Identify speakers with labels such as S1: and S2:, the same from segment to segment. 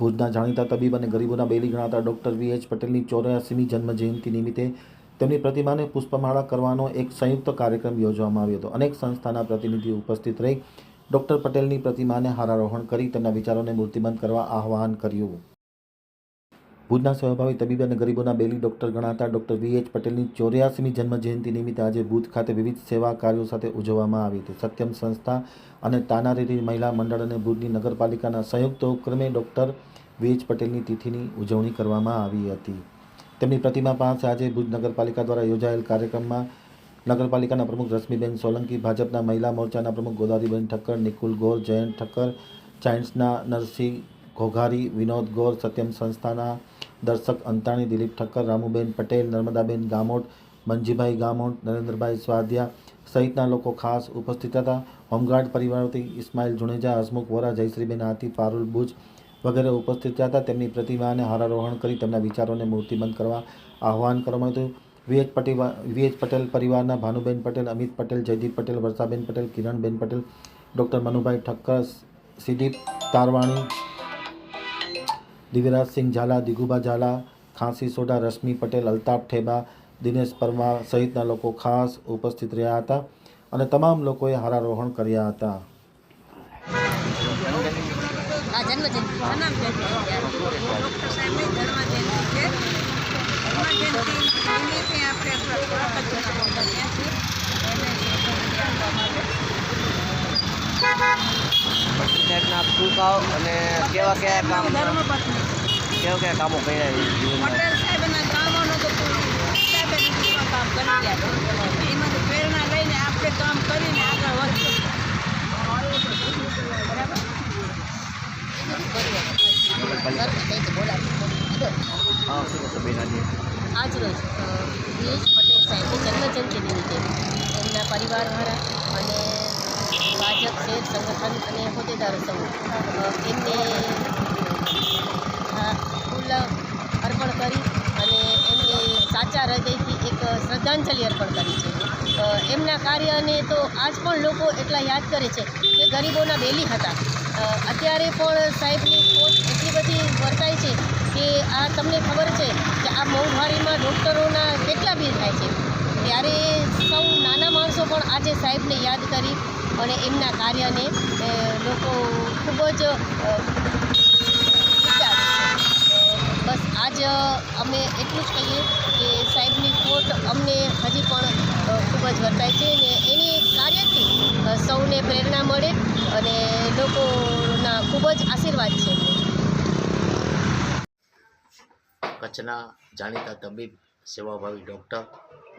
S1: ભુજના જાણીતા તબીબ અને ગરીબોના બેલી ગણાતા ડૉક્ટર વી એચ પટેલની ચોર્યાસીમી જન્મજયંતિ નિમિત્તે તેમની પ્રતિમાને પુષ્પમાળા કરવાનો એક સંયુક્ત કાર્યક્રમ યોજવામાં આવ્યો હતો. અનેક સંસ્થાના પ્રતિનિધિઓ ઉપસ્થિત રહી ડૉક્ટર પટેલની પ્રતિમાને હારારોહણ કરી તેમના વિચારોને મૂર્તિબંધ કરવા આહ્વાન કર્યું. ભુજના સ્વભાવી તબીબ અને ગરીબોના બેલી ડૉક્ટર ગણાતા ડૉક્ટર વી એચ પટેલની ચોર્યાસીમી જન્મજયંતિ નિમિત્તે આજે ભુજ ખાતે વિવિધ સેવા કાર્યો સાથે ઉજવવામાં આવી હતી. સત્યમ સંસ્થા અને તાનારીરી મહિલા મંડળ અને ભુજની નગરપાલિકાના સંયુક્ત ઉપક્રમે ડૉક્ટર વી એચ પટેલની તિથિની ઉજવણી કરવામાં આવી હતી. તેમની પ્રતિમા પાસે આજે ભુજ નગરપાલિકા દ્વારા યોજાયેલ કાર્યક્રમમાં નગરપાલિકાના પ્રમુખ રશ્મિબેન સોલંકી, ભાજપના મહિલા મોરચાના પ્રમુખ ગોદાવરીબેન ઠક્કર, નિકુલ ગોર, જયંત ઠક્કર ચાઇન્સના નરસિંહ ઘોઘારી, વિનોદ ગોર, સત્યમ સંસ્થાના દર્શક અંતાણી, દિલીપ ઠક્કર, રામુબેન પટેલ, નર્મદાબેન ગામોટ મંજીભાઈ ગામોટ, નરેન્દ્રભાઈ સ્વાધ્યા સહિતના લોકો ખાસ ઉપસ્થિત હતા. હોમગાર્ડ પરિવારથી ઇસ્માઇલ જુણેજા હસમુખ વોરા, જયશ્રીબેન આતી પારુલ ભુજ વગેરે ઉપસ્થિત હતા. તેમની પ્રતિમાને હારારોહણ કરી તેમના વિચારોને મૂર્તિબંધ કરવા આહવાન કરવામાં આવ્યું વીએચ પટેલ વીએચ પટેલ પરિવારના ભાનુબેન પટેલ, અમિત પટેલ, જયદીપ પટેલ, વર્ષાબેન પટેલ, કિરણબેન પટેલ, ડૉક્ટર મનુભાઈ ઠક્કર, સિદીપ તારવાણી દિવ્યરાજસિંહ ઝાલા, દિગુબા ઝાલા, ખાંસી સોડા, રશ્મિ પટેલ, અલ્તાફ ઠેબા, દિનેશ પરમાર સહિતના લોકો ખાસ ઉપસ્થિત રહ્યા હતા અને તમામ લોકોએ હારારોહણ કર્યા હતા.
S2: જન્મ જન્મજયંતિ ડૉક્ટર સાહેબની જન્મજયંતિ છે જન્મજયંતિ નિમિત્તે આપણે થોડાક જ જણાવવા બન્યા છીએ એને આપવા માટે
S3: સાહેબના ભૂલકાઓ અને કેવા કેવા કામ કેવા કેવા કામો કર્યા
S2: પટેલ સાહેબના કામોનો તો કામ કરી એમાંથી પ્રેરણા લઈને આપણે કામ કરીને આગળ વધશું
S3: શું આજે
S4: આજરોજ વીએચ પટેલ સાહેબની જન્મજયંતિ નિમિત્તે એમના પરિવારવાળા અને ભાજપ છે, સંગઠન અને હોદ્દેદારો સૌ એમને ફૂલ અર્પણ કરી અને એમને સાચા હૃદયથી એક શ્રદ્ધાંજલિ અર્પણ કરી છે. એમના કાર્યને તો આજ પણ લોકો એટલા યાદ કરે છે કે ગરીબોના બેલી હતા. અત્યારે પણ સાહેબની ખોટ એટલી બધી વર્તાય છે કે આ તમને ખબર છે કે આ મોંઘવારીમાં ડૉક્ટરોના કેટલા બિલ થાય છે ત્યારે સૌ નાના માણસો પણ આજે સાહેબને યાદ કરી અને એમના કાર્યને લોકો ખૂબ જ બસ આજ અમે એટલું જ કહીએ કે સાહેબની ખોટ અમને હજી પણ ખૂબ જ વર્તાય છે અને એની કાર્યથી સૌને પ્રેરણા મળે અને લોકોના ખૂબ જ આશીર્વાદ છે.
S5: કચ્છના જાણીતા તબીબ સેવાભાવી ડૉક્ટર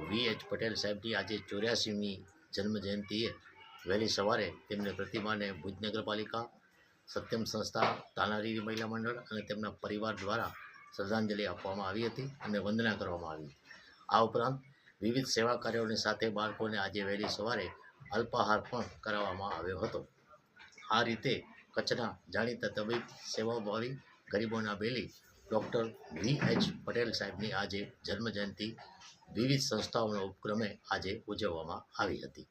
S5: વી એચ પટેલ સાહેબની આજે ચોર્યાસીમી જન્મજયંતિએ વહેલી સવારે તેમને પ્રતિમાને ભુજ નગરપાલિકા, સત્યમ સંસ્થા, તાનારીરી મહિલા મંડળ અને તેમના પરિવાર દ્વારા શ્રદ્ધાંજલિ આપવામાં આવી હતી અને વંદના કરવામાં આવી આ ઉપરાંત વિવિધ સેવા કાર્યોની સાથે બાળકોને આજે વહેલી સવારે અલ્પાહાર પણ કરાવવામાં આવ્યો હતો. આ રીતે કચ્છના જાણીતા તબીબ, સેવાભાવી ગરીબોના બેલી ડૉક્ટર વી એચ પટેલ સાહેબની આજે જન્મજયંતિ. વિવિધ સંસ્થાઓના ઉપક્રમે આજે ઉજવવામાં આવી હતી.